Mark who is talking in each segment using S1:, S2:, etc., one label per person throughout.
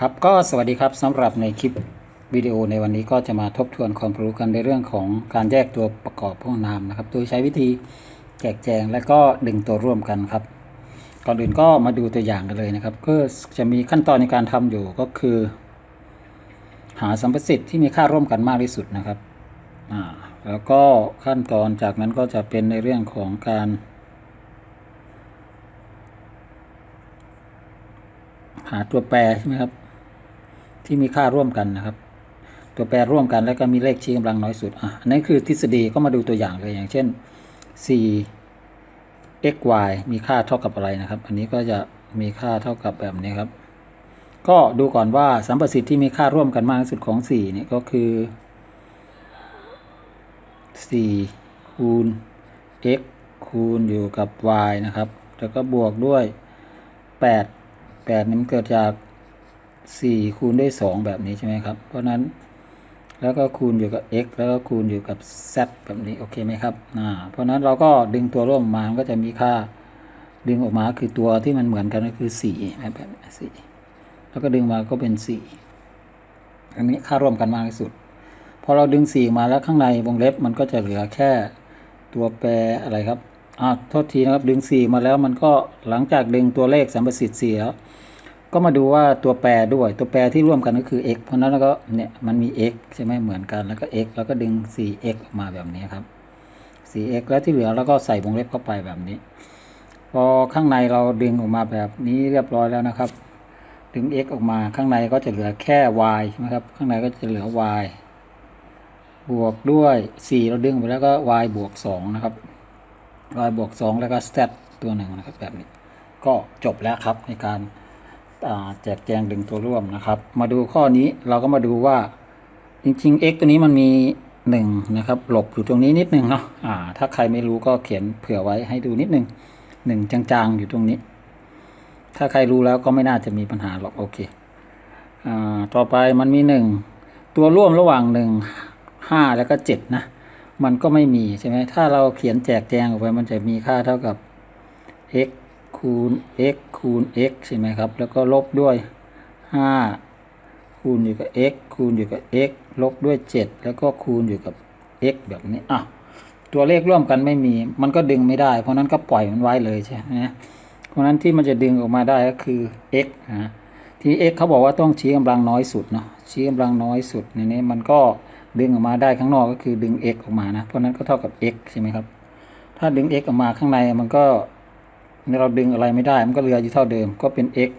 S1: ครับก็สวัสดีครับสำหรับในคลิปวิดีโอในวันนี้ก็จะมาทบทวนความรู้กันในเรื่องของการแยกตัวประกอบห้องน้ำนะครับ โดยใช้วิธีแจกแจงและก็ดึงตัวร่วมกันครับ ก่อนอื่นก็มาดูตัวอย่างกันเลยนะครับก็จะมีขั้นตอนในการทำอยู่ก็คือ หาสัมประสิทธิ์ที่มีค่าร่วมกันมากที่สุดนะครับอ่าแล้วก็ขั้นตอนจากนั้นก็จะเป็นในเรื่องของการหาตัวแปรใช่ไหมครับ ที่มีค่าร่วมกันนะครับ ตัวแปรร่วมกันแล้วก็มีเลขชี้กำลังน้อยสุดอะอันนี้คือทฤษฎีก็มาดูตัวอย่างเลยอย่างเช่น 4 x y มีค่าเท่ากับอะไรนะครับ อันนี้ก็จะมีค่าเท่ากับแบบนี้ครับ ก็ดูก่อนว่าสัมประสิทธิ์ที่มีค่าร่วมกันมากที่สุดของ4เนี่ยก็คือ 4 คูณ x คูณอยู่กับ y นะครับ แล้วก็บวกด้วย 8 8นี่มันเกิดจาก 4คูณด้วย 2 แบบนี้ใช่ไหมครับ เพราะนั้นแล้วก็คูณอยู่กับ x แล้วก็คูณอยู่กับ z แบบนี้โอเคไหมครับอ่าเพราะนั้นเราก็ดึงตัวร่วมมามันก็จะมีค่าดึงออกมาคือตัวที่มันเหมือนกันก็คือ4แบบสี่แล้วก็ดึงมาก็เป็น4อันนี้ค่าร่วมกันมากที่สุดพอเราดึง 4 มาแล้วข้างในวงเล็บมันก็จะเหลือแค่ตัวแปรอะไรครับอ่าโทษทีนะครับดึง 4 มาแล้วมันก็หลังจากดึงตัวเลขสัมประสิทธิ์4แล้ว ก็มาดูว่าตัวแปรด้วยตัวแปรที่ร่วมกันก็คือ x เพราะนั้นแล้วก็เนี่ยมันมี x ใช่ไหมเหมือนกันแล้วก็ x แล้วก็ดึง 4x ออกมาแบบนี้ครับ 4x แล้วที่เหลือเราก็ใส่วงเล็บเข้าไปแบบนี้ พอข้างในเราดึงออกมาแบบนี้เรียบร้อยแล้วนะครับ ดึง x ออกมาข้างในก็จะเหลือแค่ y ใช่ไหมครับข้างในก็จะเหลือ y บวกด้วย 4 เราดึงไปแล้วก็ y บวก 2 นะครับ y บวก 2 แล้วก็ z ตัวหนึ่งนะครับแบบนี้ ก็จบแล้วครับในการ แจกแจงดึงตัวร่วมนะครับ มาดูข้อนี้เราก็มาดูว่าจริงๆ x ตัวนี้มันมี1นะครับหลบอยู่ตรงนี้นิดนึงเนาะอ่า ถ้าใครไม่รู้ก็เขียนเผื่อไว้ให้ดูนิดนึงหนึ่งจางๆอยู่ตรงนี้ ถ้าใครรู้แล้วก็ไม่น่าจะมีปัญหาหรอกโอเคอ่าต่อไปมันมี 1 ตัวร่วมระหว่าง 1 5 แล้วก็ 7 นะ มันก็ไม่มีใช่ไหมถ้าเราเขียนแจกแจงออกไปมันจะมีค่าเท่ากับ x คูณ x คูณ x ใช่ไหมครับ แล้วก็ลบด้วย5คูณอยู่กับ x คูณอยู่กับ x ลบด้วย 7 แล้วก็คูณอยู่กับ x แบบนี้อะตัวเลขร่วมกันไม่มี มันก็ดึงไม่ได้ เพราะนั้นก็ปล่อยมันไว้เลยใช่ไหมเพราะนั้นที่มันจะดึงออกมาได้ก็คือ x นะทีนี้ x เขาบอกว่าต้องชี้กำลังน้อยสุดเนาะชี้กำลังน้อยสุดในนี้มันก็ดึงออกมาได้ข้างนอกก็คือดึง x ออกมานะ เพราะนั้นก็เท่ากับ x ใช่ไหมครับ ถ้าดึง x ออกมาข้างในมันก็ เราดึงอะไรไม่ได้มันก็เหลืออยู่เท่าเดิมก็เป็น x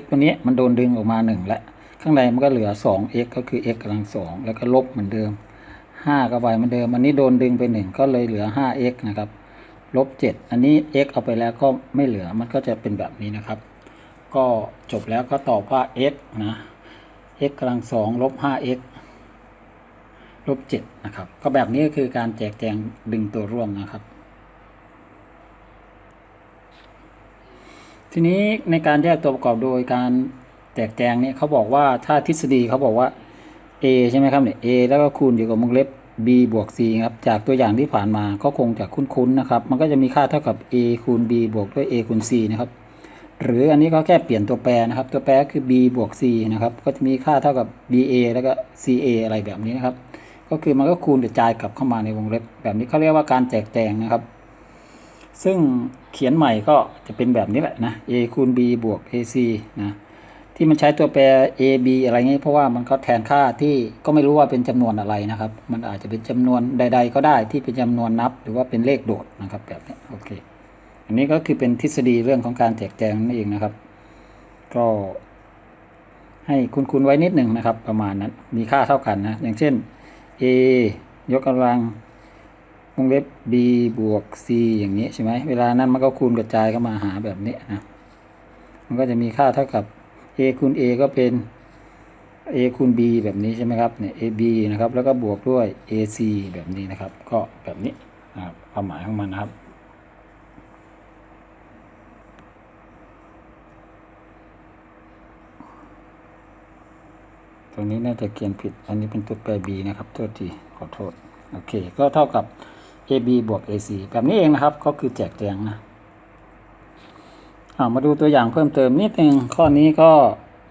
S1: x ตัวนี้มันโดนดึงออกมา1แล้วข้างในมันก็เหลือ 2x ก็คือ x กำลัง2แล้วก็ลบเหมือนเดิม 5 ก็ไปเหมือนเดิม อันนี้โดนดึงไป 1 ก็เลยเหลือ 5x นะครับลบ 7 อันนี้ x เอาไปแล้วก็ไม่เหลือมันก็จะเป็นแบบนี้นะครับ ก็จบแล้วก็ตอบว่า x นะ x กำลัง2ลบ 5x ลบ 7 นะครับ ก็แบบนี้ก็คือการแจกแจงดึงตัวร่วมนะครับ ทีนี้ในการแยกตัวประกอบโดยการแจกแจงเนี่ยเขาบอกว่าถ้าทฤษฎีเขาบอกว่า a ใช่ไหมครับเนี่ย a แล้วก็คูณอยู่กับวงเล็บ b บวก c ครับ จากตัวอย่างที่ผ่านมาก็คงจะคุ้นๆนะครับ มันก็จะมีค่าเท่ากับ a คูณ b บวกด้วย a คูณ c นะครับ หรืออันนี้ก็แค่เปลี่ยนตัวแปรนะครับ ตัวแปรคือ b บวก c นะครับ ก็จะมีค่าเท่ากับ ba แล้วก็ ca อะไรแบบนี้นะครับ ก็คือมันก็คูณกระจายกลับเข้ามาในวงเล็บ แบบนี้เขาเรียกว่าการแจกแจงนะครับ ซึ่งเขียนใหม่ก็จะเป็นแบบนี้แหละนะ a คูณ b บวก ac นะ ที่มันใช้ตัวแปร a b อะไรเงี้ยเพราะว่ามันก็แทนค่าที่ก็ไม่รู้ว่าเป็นจำนวนอะไรนะครับ มันอาจจะเป็นจำนวนใด ๆ ก็ได้ที่เป็นจำนวนนับ หรือว่าเป็นเลขโดดนะครับแบบนี้โอเค อันนี้ก็คือเป็นทฤษฎีเรื่องของการแจกแจงนั่นเองนะครับ ก็ให้คุณๆไว้นิดหนึ่งนะครับ ประมาณนั้นมีค่าเท่ากันนะอย่างเช่น a ยกกำลัง วงเล็บ b บวก c อย่างนี้ใช่ไหมเวลานั้นมันก็คูณกระจายเข้ามาหาแบบนี้นะ มันก็จะมีค่าเท่ากับ a คูณ a ก็เป็น a คูณ b แบบนี้ใช่ไหมครับเนี่ย ab นะครับ แล้วก็บวกด้วย ac แบบนี้นะครับ ก็แบบนี้นะครับความหมายของมันนะครับตรงนี้น่าจะเขียนผิด อันนี้เป็นตัวแปร b นะครับ โทษที ขอโทษ โอเค ก็เท่ากับ ab บวก ac แบบนี้เองนะครับ ก็คือแจกแจงนะอ่ามาดูตัวอย่างเพิ่มเติมนิดนึงข้อนี้ก็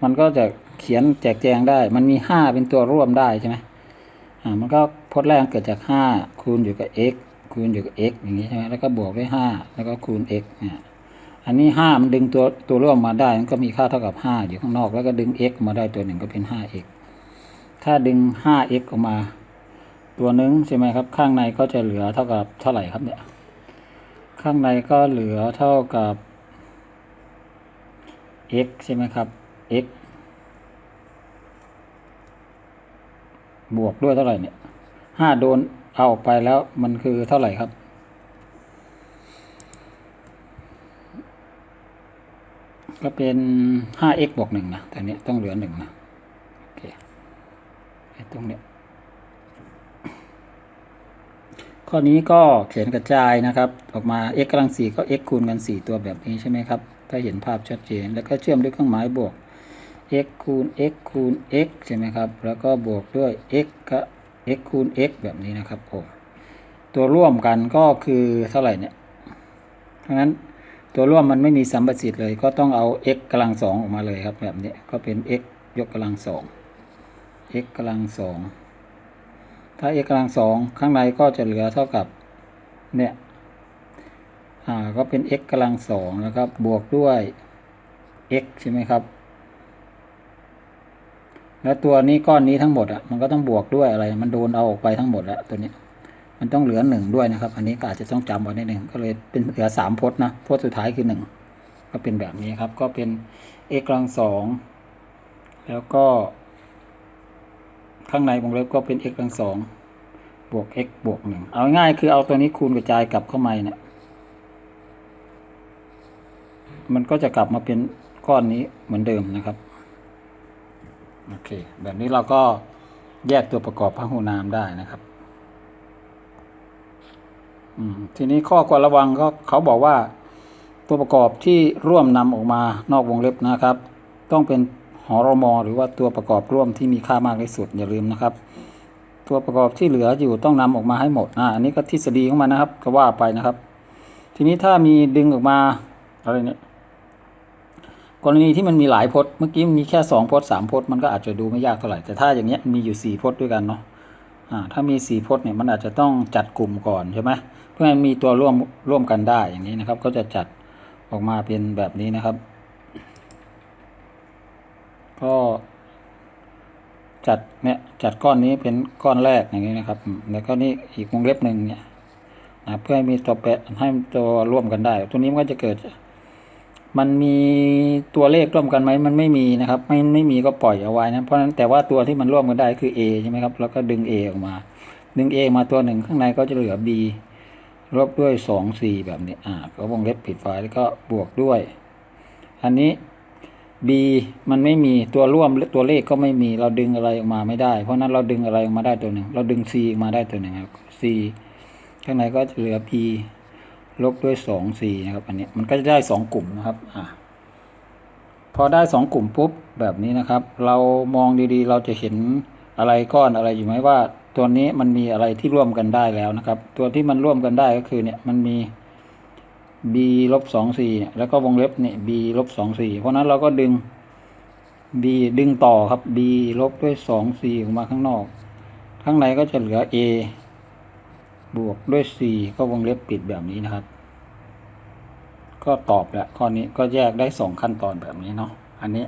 S1: มันก็จะเขียนแจกแจงได้ มันมีห้าเป็นตัวร่วมได้ใช่ไหมอ่ามันก็พจน์แรกเกิดจากห้าคูณอยู่กับ x คูณอยู่กับ x อย่างนี้ใช่ไหมแล้วก็บวกด้วยห้าแล้วก็คูณ x เนี่ยอันนี้ห้ามันดึงตัวตัวร่วมมาได้ มันก็มีค่าเท่ากับห้าอยู่ข้างนอก แล้วก็ดึง x มาได้ตัวหนึ่งก็เป็นห้า x ถ้าดึงห้า x ออกมา ตัวหนึงใช่ไหมครับ ข้างในก็จะเหลือเท่ากับเท่าไหร่ครับเนี่ย ข้างในก็เหลือเท่ากับ x ใช่ไหมครับ x บวกด้วยเท่าไหร่เนี่ยห้าโดนเอาออกไปแล้วมันคือเท่าไหร่ครับ ก็เป็นห้า x บวกหนึ่งนะแต่เนี้ยต้องเหลือหนึ่งนะ โอเคไอ้ตรงเนี้ย ข้อนี้ก็เขียนกระจายนะครับ ออกมา x กำลังสี่ก็ x คูณกันสี่ตัวแบบนี้ใช่ไหมครับ ถ้าเห็นภาพชัดเจน แล้วก็เชื่อมด้วยเครื่องหมายบวก x คูณ x คูณ x ใช่ไหมครับ แล้วก็บวกด้วย x ก็ x คูณ x แบบนี้นะครับโอ้ตัวร่วมกันก็คือเท่าไหร่เนี่ยเพราะนั้นตัวร่วมมันไม่มีสัมประสิทธิ์เลย ก็ต้องเอา x กำลังสองออกมาเลยครับแบบนี้ก็เป็น x ยกกำลังสอง x กำลังสอง ถ้า x กำลังสองข้างในก็จะเหลือเท่ากับเนี่ยอ่าก็เป็น x กำลังสองนะครับ บวกด้วย x ใช่ไหมครับ แล้วตัวนี้ก้อนนี้ทั้งหมดอะมันก็ต้องบวกด้วยอะไร มันโดนเอาออกไปทั้งหมดแล้วตัวนี้ มันต้องเหลือหนึ่งด้วยนะครับ อันนี้ก็อาจจะต้องจำไว้นิดหนึ่งก็เลยเป็นเหลือสามพจน์นะพจน์สุดท้ายคือหนึ่งก็เป็นแบบนี้ครับ ก็เป็น x กำลังสองแล้วก็ ข้างในวงเล็บก็เป็น x กำลังสองบวก x บวกหนึ่งเอาง่ายๆคือเอาตัวนี้คูณกระจายกลับเข้ามาเนี่ยมันก็จะกลับมาเป็นก้อนนี้เหมือนเดิมนะครับโอเคแบบนี้เราก็แยกตัวประกอบพหูนามได้นะครับทีนี้ข้อควรระวังก็เขาบอกว่า ตัวประกอบที่ร่วมนำออกมานอกวงเล็บนะครับ ต้องเป็น หอรมอหรือว่าตัวประกอบร่วมที่มีค่ามากที่สุดอย่าลืมนะครับ ตัวประกอบที่เหลืออยู่ต้องนำออกมาให้หมดอ่าอันนี้ก็ทฤษฎีของมันนะครับก็ว่าไปนะครับ ทีนี้ถ้ามีดึงออกมาอะไรเนี่ยกรณีที่มันมีหลายพจน์เมื่อกี้มันมีแค่สองพจน์สามพจน์มันก็อาจจะดูไม่ยากเท่าไหร่แต่ถ้าอย่างเงี้ยมีอยู่สี่พจน์ด้วยกันเนาะอ่าถ้ามีสี่พจน์เนี่ยมันอาจจะต้องจัดกลุ่มก่อนใช่ไหมเพื่อให้มีตัวร่วมร่วมกันได้อย่างนี้นะครับ ก็จะจัดออกมาเป็นแบบนี้นะครับ ก็จัดเนี่ยจัดก้อนนี้เป็นก้อนแรกอย่างนี้นะครับ แล้วก็นี่อีกวงเล็บหนึ่งเนี่ยนะเพื่อให้มีตัวแปะให้ตัวร่วมกันได้ ตัวนี้มันก็จะเกิด มันมีตัวเลขร่วมกันไหมมันไม่มีนะครับ ไม่ไม่มีก็ปล่อยเอาไว้นะ เพราะฉะนั้นแต่ว่าตัวที่มันร่วมกันได้คือ A ใช่ไหมครับ แล้วก็ดึง A ออกมา ดึง A มาตัวหนึ่งข้างในก็จะเหลือ B ลบด้วยสองสี่แบบนี้ อ่า ก็วงเล็บปิดไฟแล้วก็บวกด้วย อันนี้ b มันไม่มีตัวร่วมตัวเลขก็ไม่มีเราดึงอะไรออกมาไม่ได้ เพราะนั้นเราดึงอะไรออกมาได้ตัวหนึ่งเราดึง c ออกมาได้ตัวหนึ่งครับ c ข้างในก็จะเหลือ p ลบด้วยสอง c นะครับอันนี้มันก็จะได้สองกลุ่มนะครับอ่าพอได้สองกลุ่มปุ๊บแบบนี้นะครับ เรามองดีๆ เราจะเห็นอะไรก้อนอะไรอยู่ไหมว่า ตัวนี้มันมีอะไรที่ร่วมกันได้แล้วนะครับ ตัวที่มันร่วมกันได้ก็คือเนี่ยมันมี b ลบสองสี่แล้วก็วงเล็บเนี่ย b ลบสองสี่เพราะนั้นเราก็ดึง b ดึงต่อครับ b ลบด้วยสองสี่ออกมาข้างนอก ข้างในก็จะเหลือ a บวกด้วย c ก็วงเล็บปิดแบบนี้นะครับ ก็ตอบแล้วข้อนี้ก็แยกได้สองขั้นตอนแบบนี้เนาะอันนี้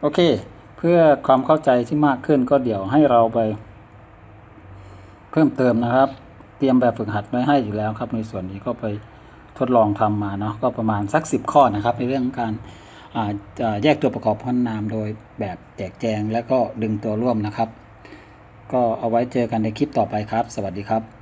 S1: โอเค เพื่อความเข้าใจที่มากขึ้นก็เดี๋ยวให้เราไป เพิ่มเติมนะครับ เตรียมแบบฝึกหัดไว้ให้อยู่แล้วครับ ในส่วนนี้ก็ไป ทดลองทำมาเนาะก็ประมาณสักสิบข้อนะครับ ในเรื่องการแยกตัวประกอบพ้นนามโดยแบบแจกแจงและก็ดึงตัวร่วมนะครับ ก็เอาไว้เจอกันในคลิปต่อไปครับ สวัสดีครับ